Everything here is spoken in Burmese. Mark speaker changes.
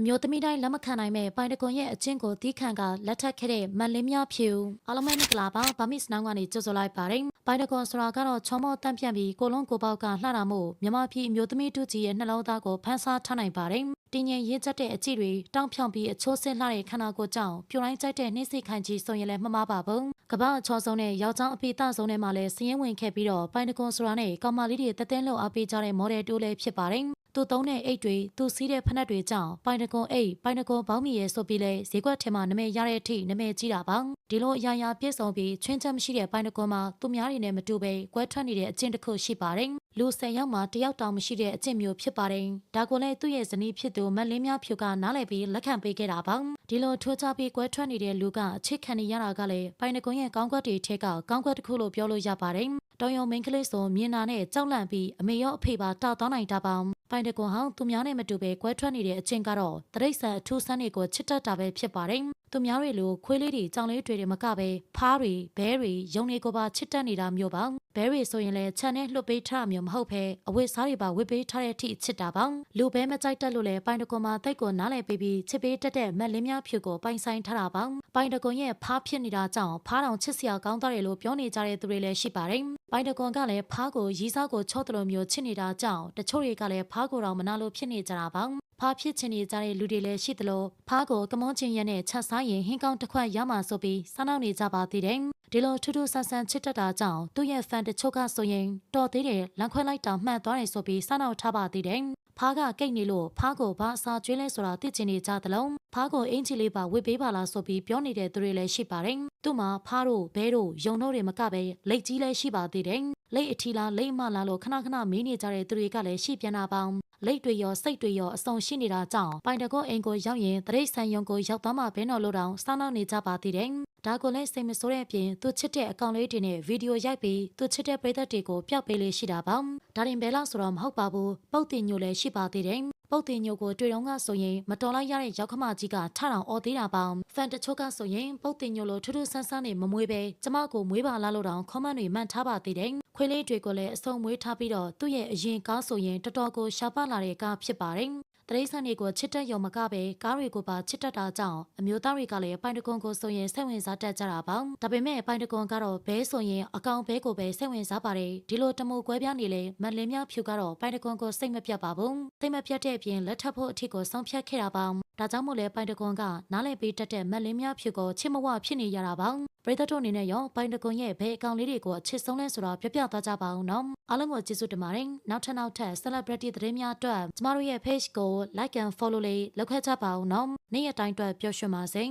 Speaker 1: အမျိုးသမီးတိုင်းလက်မခံနိုင်မဲ့ပိုင်တကွန်ရဲ့အချင်းကိုတီးခန့်ကလက်ထပ်ခဲ့တဲ့မန်လင်းများဖြူအားလုံးပဲမင်္ဂလာပါဗာမစ်နောင်ကနေကြိုဆိုလိုက်ပါတယ်ပိုင်တကွန်ဆိုတာကတော့ချောမောတန့်ပြန့်ပြီးကိုလုံးကိုပေါက်ကလှတာမို့မြမဖြီအမျိုးသမီးတူကြီးရဲ့နှလုံးသားကိုဖန်ဆားထားနိုင်ပါတယ်တင်းငင်ရင်းချက်တဲ့အကြည့်တွေတောင်းဖြောင်ပြီးအချိုးဆင်းလှတဲ့ခန္ဓာကိုယ်ကြောင့်ပြိုတိုင်းကြိုက်တဲ့နှိမ့်စိခိုင်ကြီးဆိုရင်လည်းမမှားပါဘူးကမ္ဘာအချောဆုံးနဲ့ယောက်ျားအဖေသားဆုံးနဲ့မှလည်းစည်ရင်ဝင်ခဲ့ပြီးတော့ပိုင်တကွန်ဆိုတာနဲ့ကောင်မလေးတွေတက်တဲ့လောက်အားပေးကြတဲ့မော်ဒယ်တူလည်းဖြစ်ပါတယ် သူသုံးတဲ့အိတ်တွေသူစီးတဲ့ဖက်နှက်တွေကြောင့်ပိုင်တကွန်အိတ်ပိုင်တကွန်ဘောင်းမီရဲ့ဆိုပြီးလဲဈေးကွက်ထဲမှာနမဲရတဲ့အထိနမဲကြီးတာပါဒီလိုအရာရာပြည့်စုံပြီးချွင်းချက်မရှိတဲ့ပိုင်တကွန်မှာသူများတွေနဲ့မတူပဲကွဲထွက်နေတဲ့အကျင့်တစ်ခုရှိပါတယ်လူ၁၀ယောက်မှတယောက်တောင်မရှိတဲ့အကျင့်မျိုးဖြစ်ပါတယ်ဒါကိုလည်းသူ့ရဲ့ဇနီးဖြစ်သူမက်လင်းများဖြူကနားလည်ပြီးလက်ခံပေးခဲ့တာပါဒီလိုထိုးချပြီးကွဲထွက်နေတဲ့လူကအချစ်ခံနေရတာကလည်းပိုင်တကွန်ရဲ့ကောင်းကွက်တွေထဲကကောင်းကွက်တစ်ခုလို့ပြောလို့ရပါတယ်တောင်ယုံမင်းကလေးဆိုမြင်နာနဲ့ကြောက်လန့်ပြီးအမေရောအဖေပါတာသွားနိုင်တာပါ ပိုင်တကွန်ဟောင်းသူများနဲ့မတူပဲကွဲထွက်နေတဲ့အချင်းကတော့တရိတ်ဆန်အထူးဆန်းတွေကိုချစ်တတ်တာပဲဖြစ်ပါတယ်သူများတွေလိုခွေးလေးတွေကြောင်လေးတွေတွေမကပဲဖားတွေဘဲတွေယုံတွေကိုပါချစ်တတ်နေတာမျိုးပါ ဘဲတွေဆိုရင်လည်းခြံနဲ့လှုပ်ပေးထားတာမျိုးမဟုတ်ဘဲအဝတ်စားတွေပါဝတ်ပေးထားတဲ့အထိချစ်တာပါလူဘဲမကြိုက်တတ်လို့လည်းပိုင်တကွန်မှာတိတ်ကိုနားလည်ပေးပြီးချစ်ပေးတတ်တဲ့မက်လင်းများဖြူကိုပိုင်ဆိုင်ထားတာပါပိုင်တကွန်ရဲ့ဖားဖြစ်နေတာကြောင့်ဖားတောင်ချစ်စရာကောင်းတယ်လို့ပြောနေကြတဲ့သူတွေလည်းရှိပါတယ်ပိုင်တကွန်ကလည်းဖားကိုရီးစားကိုချော့တယ်လို့မျိုးချစ်နေတာကြောင့်တချို့တွေကလည်းဖားကိုတော့မနာလို့ဖြစ်နေကြတာပါ ဖားဖြစ်ချင်နေကြတဲ့လူတွေလည်းရှိသလိုဖားကိုကမွန်ချင်းရက်နဲ့ချက်စားရင်ဟင်းကောင်းတစ်ခွက်ရမှာဆိုပြီးစားနောက်နေကြပါသေးတယ်ဒီလိုထူးထူးဆန်းဆန်းချစ်တတ်တာကြောင့်သူ့ရဲ့ဖန်တချို့ကဆိုရင်တော်သေးတယ်လမ်းခွဲလိုက်တာမှတ်သွားတယ်ဆိုပြီးစားနောက်ထားပါသေးတယ်ဖားကကိတ်နေလို့ဖားကိုဘာအစာကျွေးလဲဆိုတာသိချင်နေကြသလုံးဖားကိုအင်ဂျီလေးပါဝစ်ပေးပါလားဆိုပြီးပြောနေတဲ့သူတွေလည်းရှိပါတယ်။သူ့မှာဖားတို့ဘဲတို့ယုံတို့တွေမကပဲလက်ကြီးလည်းရှိပါသေးတယ်။လက်အထီလားလက်မလားလို့ခဏခဏမေးနေကြတဲ့သူတွေကလည်းရှိပြန်တာပေါင်းလက်တွေရောစိတ်တွေရောအစုံရှိနေတာကြောင့်ပိုင်တကောအိမ်ကိုရောက်ရင်တရိတ်ဆန်ယုံကိုရောက်သွားမှဘဲတော်လို့တောင်စောင်းနောက်နေကြပါသေးတယ်။ဒါကိုလည်းစိတ်မဆိုးတဲ့အပြင်သူချစ်တဲ့အကောင်လေးတွေနဲ့ဗီဒီယိုရိုက်ပြီးသူချစ်တဲ့ပရိသတ်တွေကိုပျောက်ပေးလေးရှိတာပါ။ဒါရင်ဘဲလောက်ဆိုတော့မဟုတ်ပါဘူး။ပုတ်တင်ညိုလည်းရှိပါသေးတယ်။ပုတ်တင်ညိုကိုတွေ့တော့ကဆိုရင်မတော်လိုက်ရတဲ့ရောက်ခမကြီးကထထောင်អော်သေးတာပါဖန်တချို့ကဆိုရင်ပုတ်တင်ညိုလိုထူးထူးဆန်းဆန်းနေမမွေးပဲကျမကိုမွေးပါလားလို့တောင်ခေါမန့်တွေမှန်ထားပါသေးတယ်ခွေးလေးတွေကိုလည်းအစုံမွေးထားပြီးတော့သူ့ရဲ့အရင်ကားဆိုရင်တော်တော်ကိုရှာပလာတဲ့ကားဖြစ်ပါတယ် တရိษံတွေကိုချစ်တက်ရုံမကပဲကားတွေကိုပါချစ်တက်တာကြောင့်အမျိုးသားတွေကလည်းပိုင်တကွန်ကိုဆိုရင်စိတ်ဝင်စားတတ်ကြတာပါဒါပေမဲ့ပိုင်တကွန်ကတော့ဘဲဆိုရင်အကောင်ဘဲကိုပဲစိတ်ဝင်စားပါတယ်ဒီလိုတမိုကွဲပြားနေလေမလင်းများဖြူကတော့ပိုင်တကွန်ကိုစိတ်မပြတ်ပါဘူးစိတ်မပြတ်တဲ့အပြင်လက်ထပ်ဖို့အထစ်ကိုဆုံးဖြတ်ခဲ့တာပါဒါကြောင့်မို့လဲပိုင်တကွန်ကနားလည်ပေးတတ်တဲ့မလင်းများဖြူကိုချစ်မဝဖြစ်နေရတာပါ ပရိသတ်တို့အနေနဲ့ရောပိုင်တကွန်ရဲ့ဘဲအကောင်လေးတွေကိုအချစ်ဆုံးလဲဆိုတာပြပြသွားကြပါအောင်နော်အားလုံးကိုကျေးဇူးတင်ပါတယ်နောက်ထပ်နောက်ထပ် celebrity သတင်းများအတွက်ကျမတို့ရဲ့ page ကို like and follow လေးလုပ်ခဲ့ကြပါဦးနော်နေ့ရက်တိုင်းအတွက်ပျော်ရွှင်ပါစေ